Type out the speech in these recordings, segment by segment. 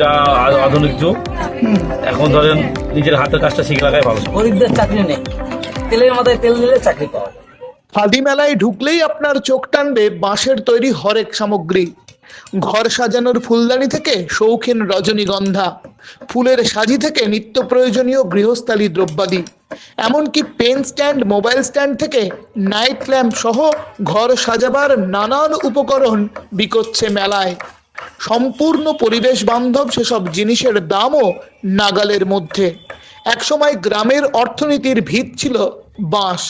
যা আধুনিক যুগ। এখন ধরেন নিজের হাতের কাজটা শিখে রাখাই ভালো। গরিবদের চাকরি নেই। তেলের মাথায় তেল দিলে চাকরি পাওয়া যায়। খাদি মেলায় ঢুকলেই আপনার চোখ টানবে বাঁশের তৈরি হরেক সামগ্রী। ঘর সাজানোর ফুলদানি থেকে শৌখিন রজনীগন্ধা। ফুলের সাজি থেকে নিত্য প্রয়োজনীয় গৃহস্থালী দ্রব্যাদি। এমনকি পেন স্ট্যান্ড মোবাইল স্ট্যান্ড থেকে নাইট ল্যাম্প সহ ঘর সাজাবার নানান উপকরণ বিকোচ্ছে মেলায়। সম্পূর্ণ পরিবেশ বান্ধব সেসব জিনিসের দামও নাগালের মধ্যে। একসময় গ্রামের অর্থনীতির ভিত ছিল বাঁশ।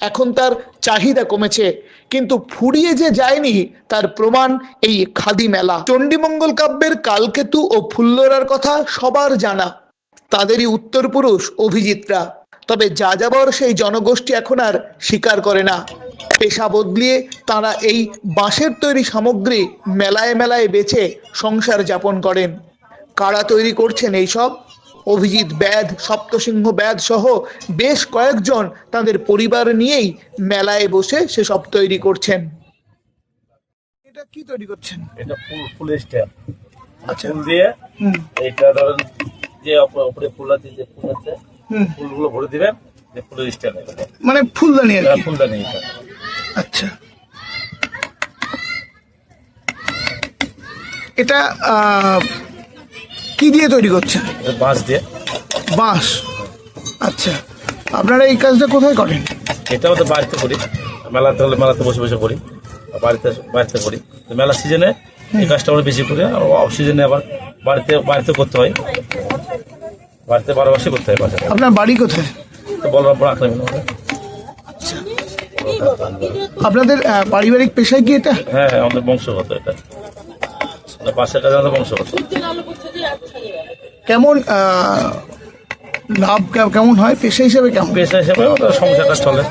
এখন তার চাহিদা কমেছে, কিন্তু ফুরিয়ে যে যায়নি তার প্রমাণ এই খাদি মেলা। চণ্ডীমঙ্গল কাব্যের কালকেতু ও ফুল্লরার কথা সবার জানা। তাদেরই উত্তরপুরুষ অভিজিৎরা। তবে যাযাবর সেই জনগোষ্ঠী এখন আর স্বীকার করে না। পেশা বদলিয়ে তারা এই বাঁশের তৈরি সামগ্রী মেলায় মেলায় বেচে সংসার যাপন করেন। কারা তৈরি করছেন এইসব? অভিজিৎ ব্যাধ সপ্তসিংহ ব্যাধ সহ বেশ কয়েকজন তাদের পরিবার নিয়েই মেলায় বসে সেসব তৈরি করছেন। এটা কি তৈরি করছেন? এটা ফুল ফুলের স্ট্যাম্প। আচ্ছা। ফুল দিয়ে এইটা ধরেন যে উপরে ফুল আছে যে ফুল আছে ফুলগুলো ভরে দিবেন যে ফুলের স্ট্যাম্প মানে ফুলদানি আর ফুলদানি এটা। আচ্ছা। এটা কি দিয়ে তৈরি করছেন? বাঁশ দিয়ে। বাঁশ। আচ্ছা। আপনারা এই কাজটা কোথায় করেন? এটা আমাদের বাড়িতে করি। মেলাতে হলে মেলাতে বসে বসে করি। বাড়িতে বাড়িতে করি। তো মেলা সিজনে এই কাজটা আমরা বেশি করি। আর অফ সিজনে আবার বাড়িতে বাড়িতে করতে হয়। বাড়িতে বারো মাসে করতে হয় আপনার বাড়ি কোথায়? তো বলবার পর আঁকড়ে আপনাদের পারিবারিক পেশায় কি এটা? হ্যাঁ হ্যাঁ আমাদের বংশগত এটা। কাজে আমাদের বংশগত। কেমন লাভ কেমন হয়? পেশা হিসেবে কেমন? পেশা হিসেবে সংসারটা চলে।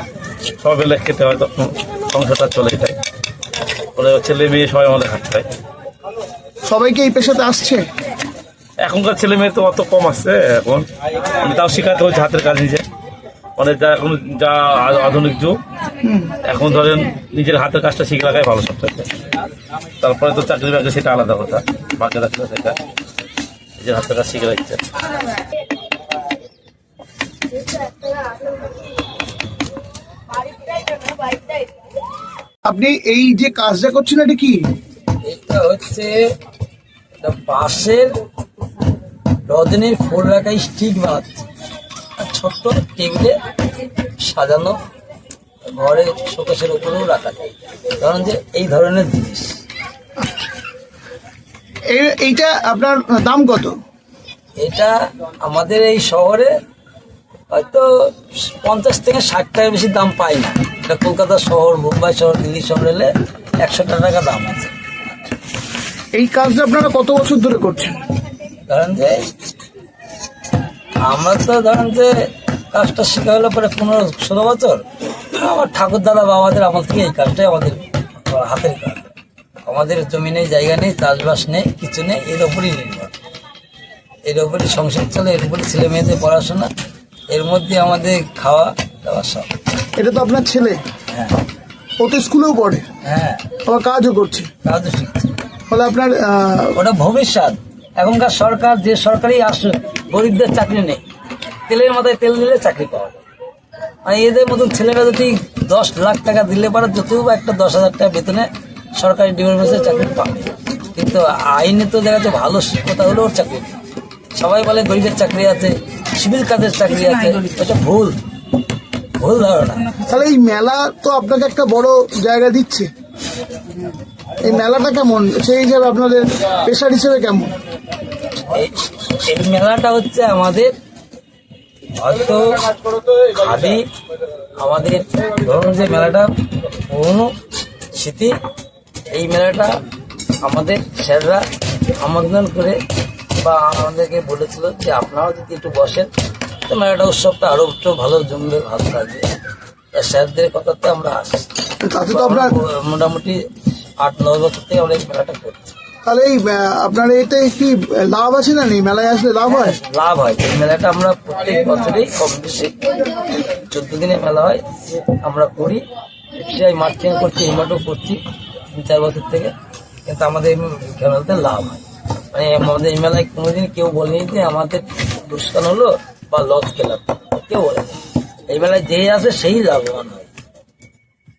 সবাই মিলে খেতে হয় তখন সংসারটা চলে যায়। ওরা ছেলে মেয়ে সবাই আমাদের খাটতে হয় সবাইকে এই পেশাতে আসছে? এখনকার ছেলে মেয়ে তো অত কম আসছে এখন। আমি তাও শেখাতে হচ্ছে হাতের কাজ নিজে। মানে যা এখন যা আধুনিক যুগ এখন ধরেন নিজের হাতের কাজটা শিখে রাখাই ভালো সবথেকে তারপরে তো চাকরি বাকরি সেটা আলাদা কথা। মাকে রাখলে সেটা। নিজের হাতের কাজ শিখে রাখছে আপনি এই যে কাজটা করছেন এটা কি? এটা হচ্ছে বাঁশের রজনীর ফুল রাখা স্টিক বানাচ্ছে আর ছোট্ট টেবিলে সাজানো ঘরে শোকেশের উপরেও রাখা যায়। ধরুন যে এই ধরনের জিনিস। এই- এইটা আপনার দাম কত? এটা আমাদের এই শহরে হয়তো পঞ্চাশ থেকে ষাট টাকার বেশি দাম পাই না। এটা কলকাতা শহর মুম্বাই শহর দিল্লি শহর এলে একশো টাকা দাম আছে। এই কাজটা আপনারা কত বছর ধরে করছেন? ধরেন যে আমরা তো ধরেন যে কাজটা শেখা হলো পরে পনেরো ষোলো বছর। আমার ঠাকুর দাদা বাবাদের আমল থেকে এই কাজটাই আমাদের হাতের কাজ। আমাদের জমি নেই জায়গা নেই চাষবাস নেই কিছু নেই এর ওপরই নির্ভর। এর ওপরই সংসার চলে এর উপরে ছেলে মেয়েদের পড়াশোনা এর মধ্যে আমাদের খাওয়া দাওয়া সব। এটা তো আপনার ছেলে? হ্যাঁ। ও তো স্কুলেও পড়ে? হ্যাঁ। আবার কাজও করছে? কাজও শিখছে। ফলে আপনার ওটা ভবিষ্যৎ। এখনকার সরকার যে সরকারই আসুক গরিবদের চাকরি নেই। তেলের মাথায় তেল দিলে চাকরি পাওয়া যায়। মানে এদের মতন ছেলেরা যদি দশ লাখ টাকা দিলে পারে যতই বা একটা দশ হাজার টাকা বেতনে সরকারি ডিপার্টমেন্টে চাকরি পাবে। কিন্তু আইনে তো দেখা যাচ্ছে ভালো শিক্ষতা হলেও ওর চাকরি সবাই বলে গরিবের চাকরি আছে সিভিল কাজের চাকরি আছে এটা ভুল। ভুল ধারণা। তাহলে এই মেলা তো আপনাকে একটা বড় জায়গা দিচ্ছে। এই মেলাটা কেমন? সেই হিসাবে আপনাদের পেশার হিসেবে কেমন? এই মেলাটা হচ্ছে আমাদের হয়তো খাদি আমাদের ধরুন যে মেলাটা পুরনো স্মৃতি এই মেলাটা আমাদের স্যাররা আমন্ত্রণ করে বা আমাদেরকে বলেছিল যে আপনারাও যদি একটু বসেন তো মেলাটা উৎসবটা আরও একটু ভালো জমবে ভালো থাকবে স্যারদের কথাতে আমরা আসি আপনার মোটামুটি আট নয় বছর থেকে আমরা এই মেলাটা করছি। তাহলে এই আপনার এতে কি লাভ আছে না নেই? মেলায় আসলে লাভ হয়? লাভ হয়। এই মেলাটা আমরা প্রত্যেক বছরেই কম বেশি চোদ্দ দিনের মেলা হয়। আমরা করি। এফসিআই মাঠ থেকে করছি এই মাঠও করছি তিন চার বছর থেকে। কিন্তু আমাদের এই খেলাতে লাভ হয়। মানে আমাদের এই মেলায় কোনোদিন কেউ বলেনি যে আমাদের লোকসান হলো বা লস খেলাম কেউ বলে এই মেলায় যে আসে সেই লাভবান হয়।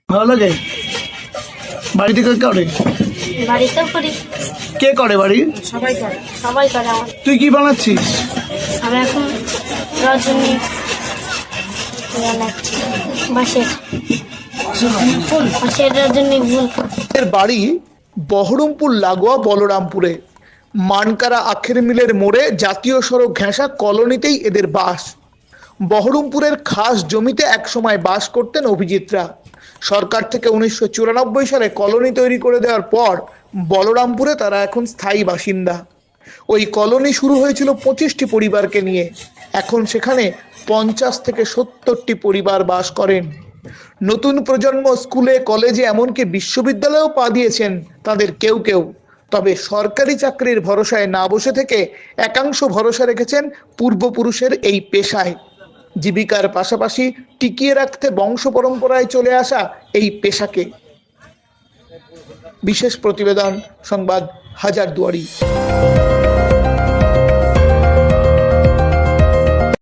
ভালো লাগে? বাড়িতে কে করে বাড়িতেও করি। কে করে বাড়ি? সবাই করে সবাই করে আমার। তুই কি বানাচ্ছিস? আমি এখন রজনী বানাচ্ছি বাঁশের। বাঁশের রজনী ফুল। এর বাড়ি বহরমপুর লাগোয়া বলরামপুরে। মানকারা আখের মিলের মোড়ে জাতীয় সড়ক ঘেঁষা কলোনিতেই এদের বাস। বহরমপুরের খাস জমিতে একসময় বাস করতেন অভিজিৎরা। সরকার থেকে উনিশশো চুরানব্বই সালে কলোনি তৈরি করে দেওয়ার পর বলরামপুরে তারা এখন স্থায়ী বাসিন্দা। ওই কলোনি শুরু হয়েছিল পঁচিশটি পরিবারকে নিয়ে। এখন সেখানে পঞ্চাশ থেকে সত্তরটি পরিবার বাস করেন। নতুন প্রজন্ম স্কুলে, কলেজে এমনকি বিশ্ববিদ্যালয়েও পা দিয়েছেন তাদের কেউ কেউ। তবে সরকারি চাকরির ভরসায় না বসে থেকে একাংশ ভরসা রেখেছেন পূর্বপুরুষের এই পেশায়। জীবিকার পাশাপাশি টিকিয়ে রাখতে বংশ পরম্পরায় চলে আসা এই পেশাকে। বিশেষ প্রতিবেদন সংবাদ হাজারদুয়ারি।